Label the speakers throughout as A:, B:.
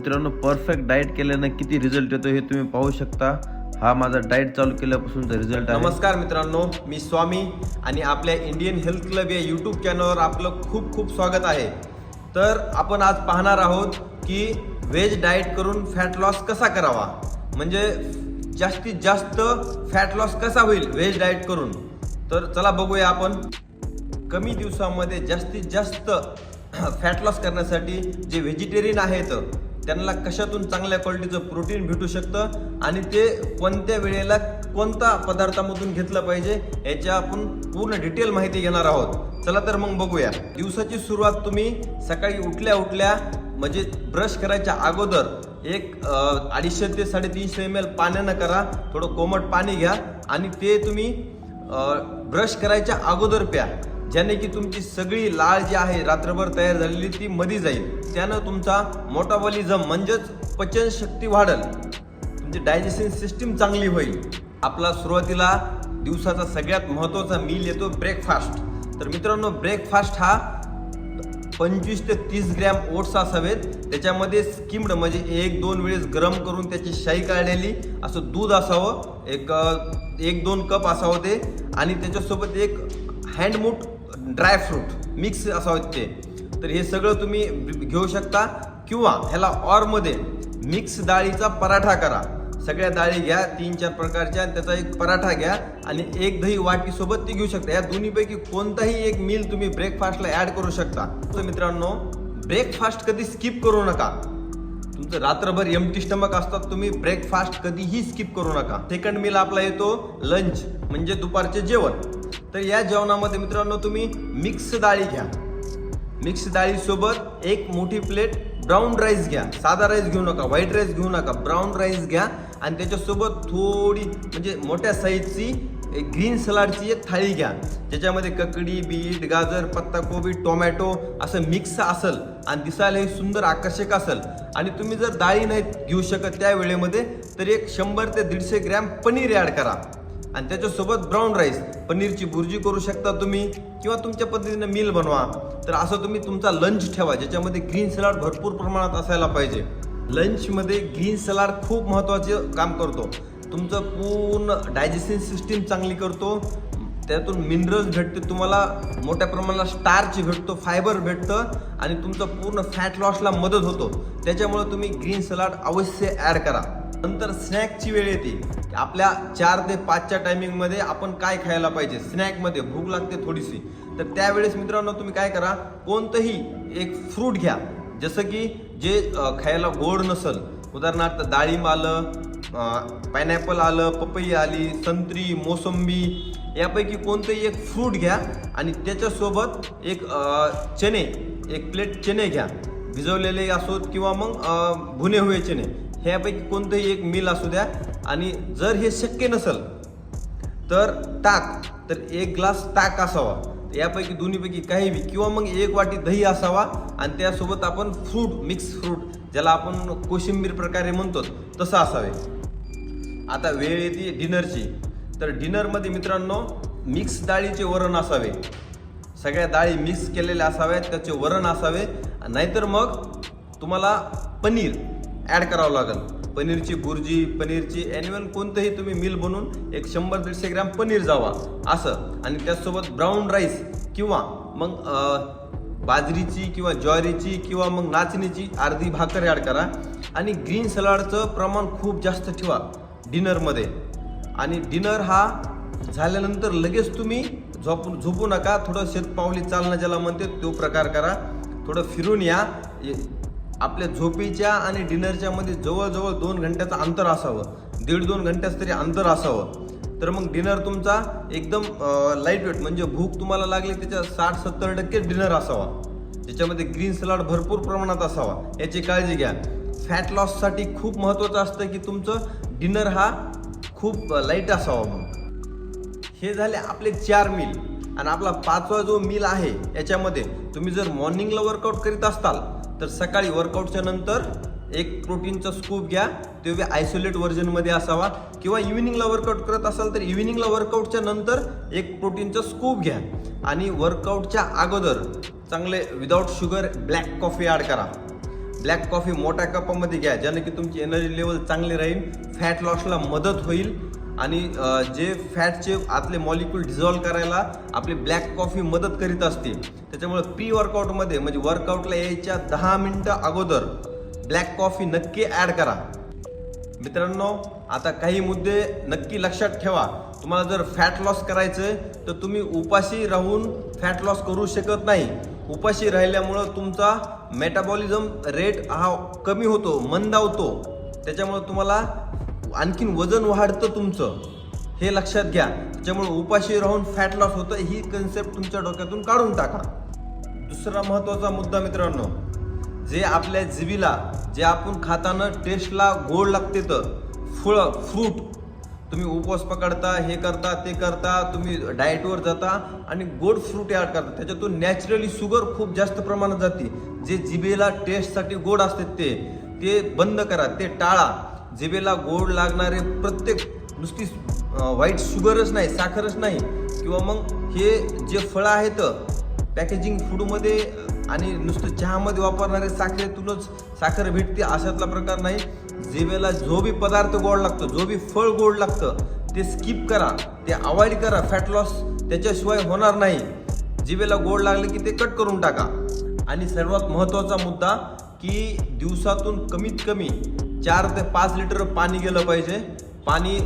A: मित्रांनो perfect diet केल्यानं किती रिझल्ट येतो हे तुम्ही पाहू शकता. हा माझा डाएट चालू केल्यापासूनचा रिझल्ट आहे.
B: नमस्कार मित्रांनो मी स्वामी आणि आपल्या इंडियन हेल्थ क्लब या यूट्यूब चॅनलवर आपलं खूप खूप स्वागत आहे. तर आपण आज पाहणार आहोत की व्हेज डाएट करून फॅट लॉस कसा करावा? म्हणजे जास्तीत जास्त फॅट लॉस कसा होईल व्हेज डाएट करून? तर चला बघूया आपण. कमी दिवसामध्ये जास्तीत जास्त फॅट लॉस करण्यासाठी जे व्हेजिटेरियन आहेत त्यांना कशातून चांगल्या क्वालिटीचं प्रोटीन भेटू शकतं आणि ते कोणत्या वेळेला कोणता पदार्थामधून घेतलं पाहिजे याच्या आपण पूर्ण डिटेल माहिती घेणार आहोत. चला तर मग बघूया. दिवसाची सुरुवात तुम्ही सकाळी उठल्या उठल्या म्हणजे ब्रश करायच्या अगोदर एक अडीचशे ते साडेतीनशे एम एल पाण्यानं करा थोडं कोमट पाणी घ्या आणि ते तुम्ही ब्रश करायच्या अगोदर प्या. ज्याने की तुमची सगळी लाळ जी आहे रात्रभर तयार झालेली ती मधी जाईल. त्यानं तुमचा मोटाबॉलिझम म्हणजेच पचनशक्ती वाढल. तुमची डायजेशन सिस्टीम चांगली होईल. आपला सुरुवातीला दिवसाचा सगळ्यात महत्त्वाचा मील येतो ब्रेकफास्ट तर मित्रांनो ब्रेकफास्ट हा पंचवीस ते तीस ग्रॅम ओट्स असावेत. त्याच्यामध्ये स्किम्ड म्हणजे एक दोन वेळेस गरम करून त्याची शाई काढलेली. असं दूध असावं एक एक दोन कप असावं ते. आणि त्याच्यासोबत एक हँडमूट ड्रायफ्रूट मिक्स असं ते. तर हे सगळं तुम्ही घेऊ शकता किंवा ह्याला ऑरमध्ये मिक्स डाळीचा पराठा करा. सगळ्या डाळी घ्या तीन चार प्रकारच्या आणि त्याचा एक पराठा घ्या आणि एक दही वाटीसोबत ते ती घेऊ शकता. या दोन्हीपैकी कोणताही एक मील तुम्ही ब्रेकफास्टला ॲड करू शकता. तर मित्रांनो ब्रेकफास्ट कधी स्किप करू नका. तुमचं रात्रभर एमटी स्टमक असतात तुम्ही ब्रेकफास्ट कधीही स्किप करू नका. सेकंड मील आपला येतो लंच म्हणजे दुपारचे जेवण. तर या जेवणामध्ये मित्रांनो तुम्ही मिक्स डाळी घ्या. मिक्स डाळीसोबत एक मोठी प्लेट ब्राऊन राईस घ्या. साधा राईस घेऊ नका व्हाईट राईस घेऊ नका ब्राऊन राईस घ्या. आणि त्याच्यासोबत थोडी म्हणजे मोठ्या साईजची एक ग्रीन सलाडची एक थाळी घ्या. ज्याच्यामध्ये ककडी बीट गाजर पत्ताकोबी टोमॅटो असं मिक्स असेल आणि दिसायला हे सुंदर आकर्षक असेल. आणि तुम्ही जर डाळी नाही घेऊ शकत त्या वेळेमध्ये तर एक शंभर ते दीडशे ग्रॅम पनीर ॲड करा. आणि त्याच्यासोबत ब्राऊन राईस पनीरची भुर्जी करू शकता तुम्ही किंवा तुमच्या पद्धतीनं मील बनवा. तर असं तुम्ही तुमचा लंच ठेवा ज्याच्यामध्ये ग्रीन सलाड भरपूर प्रमाणात असायला पाहिजे. लंचमध्ये ग्रीन सलाड खूप महत्त्वाचे काम करतो. तुमचं पूर्ण डायजेशन सिस्टीम चांगली करतो. त्यातून मिनरल्स भेटते तुम्हाला मोठ्या प्रमाणात स्टार्च भेटतो फायबर भेटतं आणि तुमचं पूर्ण फॅट लॉसला मदत होतो. त्याच्यामुळे तुम्ही ग्रीन सलाड अवश्य ॲड करा. नंतर स्नॅकची वेळ येते. आपल्या चार ते पाचच्या टायमिंगमध्ये आपण काय खायला पाहिजे? स्नॅकमध्ये भूक लागते थोडीशी. तर त्यावेळेस मित्रांनो तुम्ही काय करा? कोणतंही एक फ्रूट घ्या. जसं की जे खायला गोड नसल. उदाहरणार्थ डाळिंब आलं पायनॅपल आलं पपई आली संत्री मोसंबी यापैकी कोणतंही एक फ्रूट घ्या आणि त्याच्यासोबत एक चणे एक प्लेट चणे घ्या. भिजवलेले असोत किंवा मग भुने हुए चणे. ह्यापैकी कोणतंही एक मील असू द्या. आणि जर हे शक्य नसेल तर ताक तर एक ग्लास ताक असावा. यापैकी दोन्हीपैकी काही बी किंवा मग एक वाटी दही असावा आणि त्यासोबत आपण फ्रूट मिक्स फ्रूट ज्याला आपण कोशिंबीर प्रकारे म्हणतो तसं असावे. आता वेळ येते डिनरची. तर डिनरमध्ये मित्रांनो मिक्स डाळीचे वरण असावे. सगळ्या डाळी मिक्स केलेल्या असाव्यात त्याचे वरण असावे. नाहीतर मग तुम्हाला पनीर ॲड करावं लागेल. पनीरची गुर्जी पनीरची ॲन्युअल कोणतंही तुम्ही मिल बनवून एक शंभर दीडशे ग्रॅम पनीर जावा. असं. आणि त्याचसोबत ब्राऊन राईस किंवा मग बाजरीची किंवा ज्वारीची किंवा मग नाचणीची अर्धी भाकर ॲड करा. आणि ग्रीन सलाडचं प्रमाण खूप जास्त ठेवा डिनरमध्ये. आणि डिनर हा झाल्यानंतर लगेच तुम्ही झोपू झोपू नका. थोडं शेतपावली चालणं ज्याला म्हणते तो प्रकार करा. थोडं फिरून या. ये- आपल्या झोपेच्या आणि डिनरच्या मध्ये जवळजवळ दोन घंट्याचं अंतर असावं. दीड दोन घंट्याचं तरी अंतर असावं. तर मग डिनर तुमचा एकदम लाइट वेट म्हणजे भूक तुम्हाला लागली त्याच्या साठ सत्तर टक्के डिनर असावा. ज्याच्यामध्ये ग्रीन सलाड भरपूर प्रमाणात असावा. याची काळजी घ्या. फॅट लॉससाठी खूप महत्त्वाचं असतं की तुमचं डिनर हा खूप लाइट असावा मग हे झाले आपले चार मील आणि आपला पाचवा जो मील आहे याच्यामध्ये तुम्ही जर मॉर्निंगला वर्कआउट करीत असाल तर सकाळी वर्कआउटच्या नंतर एक प्रोटीनचा स्कूप घ्या तो आयसोलेट व्हर्जनमध्ये असावा. किंवा इव्हिनिंगला वर्कआउट करत असाल तर इव्हिनिंगला वर्कआउटच्या नंतर एक प्रोटीनचा स्कूप घ्या. आणि वर्कआउटच्या अगोदर चांगले without sugar black coffee add करा. ब्लॅक कॉफी मोठ्या कपामध्ये घ्या ज्याने की तुमची एनर्जी लेवल चांगली राहील फॅट लॉसला मदत होईल. आणि जे फॅटचे आतले मॉलिक्यूल डिझॉल्व करायला आपली ब्लॅक कॉफी मदत करीत असते. त्याच्यामुळे प्री वर्कआउटमध्ये म्हणजे वर्कआउटला यायच्या दहा मिनटं अगोदर ब्लॅक कॉफी नक्की ॲड करा. मित्रांनो आता काही मुद्दे नक्की लक्षात ठेवा. तुम्हाला जर फॅट लॉस करायचं आहे तर तुम्ही उपाशी राहून फॅट लॉस करू शकत नाही. उपाशी राहिल्यामुळं तुमचा मेटाबॉलिझम रेट हा कमी होतो मंदावतो त्याच्यामुळं तुम्हाला आणखीन वजन वाढतं तुमचं. हे लक्षात घ्या. त्याच्यामुळे उपाशी राहून फॅट लॉस होतं ही कन्सेप्ट तुमच्या डोक्यातून काढून टाका. दुसरा महत्त्वाचा मुद्दा मित्रांनो जे आपल्या जिबीला जे आपण खाताना टेस्टला गोड लागते तर फळं फ्रूट तुम्ही उपवास पकडता हे करता ते करता तुम्ही डाएटवर जाता आणि गोड फ्रूट ॲड करता. त्याच्यातून नॅचरली शुगर खूप जास्त प्रमाणात जाते. जे जिबेला टेस्टसाठी गोड असते ते ते बंद करा ते टाळा. जिबेला गोड लागणारे प्रत्येक नुसती व्हाईट शुगरच नाही साखरच नाही. किंवा मग हे जे फळं आहेत पॅकेजिंग फूडमध्ये आणि नुसतं चहामध्ये वापरणारे साखरेतूनच साखर भेटते अशातला प्रकार नाही. जिभेला जो बी पदार्थ गोड लागतो जो बी फळ गोड लागतं ते स्किप करा ते अवॉइड करा. फॅट लॉस त्याच्याशिवाय होणार नाही. जिबेला गोड लागले की ते कट करून टाका. आणि सर्वात महत्त्वाचा मुद्दा की दिवसातून कमीत कमी चार ते पाच लिटर पाणी गेलं पाहिजे. पाणी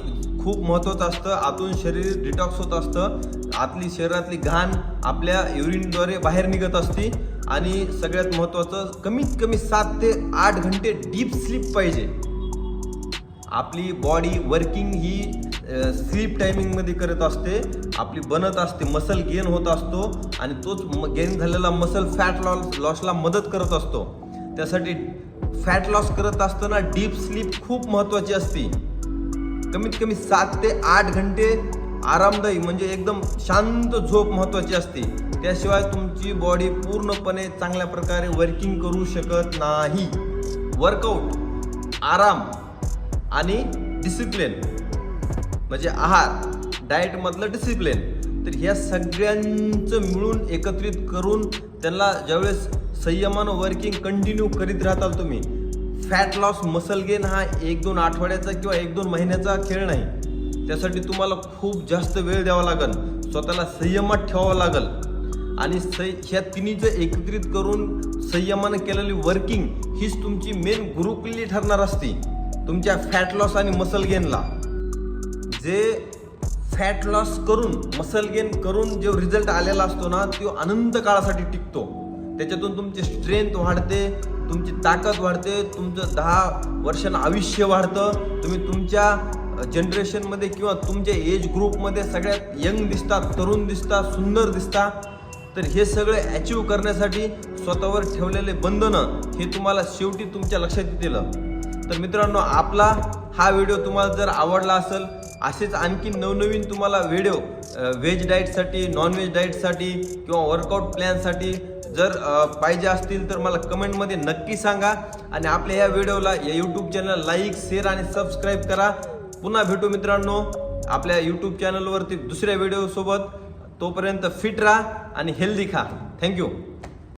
B: खूप महत्त्वाचं असतं. आतून शरीर डिटॉक्स होत असतं. आतली शरीरातली घाण आपल्या युरिनद्वारे बाहेर निघत असते. आणि सगळ्यात महत्त्वाचं कमीत कमी सात ते आठ घंटे डीप स्लीप पाहिजे. आपली बॉडी वर्किंग ही स्लीप टायमिंगमध्ये करत असते. आपली बनत असते मसल गेन होत असतो. आणि तोच गेन झालेला मसल फॅट लॉस लॉसला मदत करत असतो. त्यासाठी फॅट लॉस करत असताना डीप स्लीप खूप महत्त्वाची असते. कमीत कमी सात ते आठ घंटे आरामदायी म्हणजे एकदम शांत झोप महत्त्वाची असते. त्याशिवाय तुमची बॉडी पूर्णपणे चांगल्या प्रकारे वर्किंग करू शकत नाही. वर्कआउट आराम आणि डिसिप्लिन म्हणजे आहार डाएटमधलं डिसिप्लिन तर ह्या सगळ्यांचं मिळून एकत्रित करून त्यांना ज्यावेळेस संयमानं वर्किंग कंटिन्यू करीत राहताल तुम्ही. फॅट लॉस मसल गेन हा एक दोन आठवड्याचा किंवा एक दोन महिन्याचा खेळ नाही. त्यासाठी तुम्हाला खूप जास्त वेळ द्यावा लागेल. स्वतःला संयमात ठेवावं लागेल. आणि सै ह्या तिन्हीचं एकत्रित करून संयमानं केलेली वर्किंग हीच तुमची मेन गुरुकिल्ली ठरणार असते. तुमच्या फॅट लॉस आणि मसल गेनला जे फॅट लॉस करून मसल गेन करून जो रिझल्ट आलेला असतो ना तो अनंत काळासाठी टिकतो. त्याच्यातून तुमची स्ट्रेंथ वाढते तुमची ताकद वाढते तुमचं दहा वर्षांना आयुष्य वाढतं. तुम्ही तुमच्या जनरेशनमध्ये किंवा तुमच्या एज ग्रुपमध्ये सगळ्यात यंग दिसता तरुण दिसता सुंदर दिसता. तर हे सगळं अचीव करण्यासाठी स्वतःवर ठेवलेले बंधनं हे तुम्हाला शेवटी तुमच्या लक्षात येतील. तर मित्रांनो आपला हा व्हिडिओ तुम्हाला जर आवडला असेल असेच आणखी नवनवीन तुम्हाला व्हिडिओ व्हेज डाएटसाठी नॉनव्हेज डाईटसाठी डाएटसाठी किंवा वर्कआउट प्लॅनसाठी जर पाहिजे असतील तर मला कमेंटमध्ये नक्की सांगा. आणि आपल्या या व्हिडिओला या यूट्यूब चॅनल लाईक शेअर आणि सबस्क्राईब करा. पुन्हा भेटू मित्रांनो आपल्या यूट्यूब चॅनलवरती दुसऱ्या व्हिडिओसोबत तोपर्यंत फिट राहा आणि हेल्दी खा. थँक्यू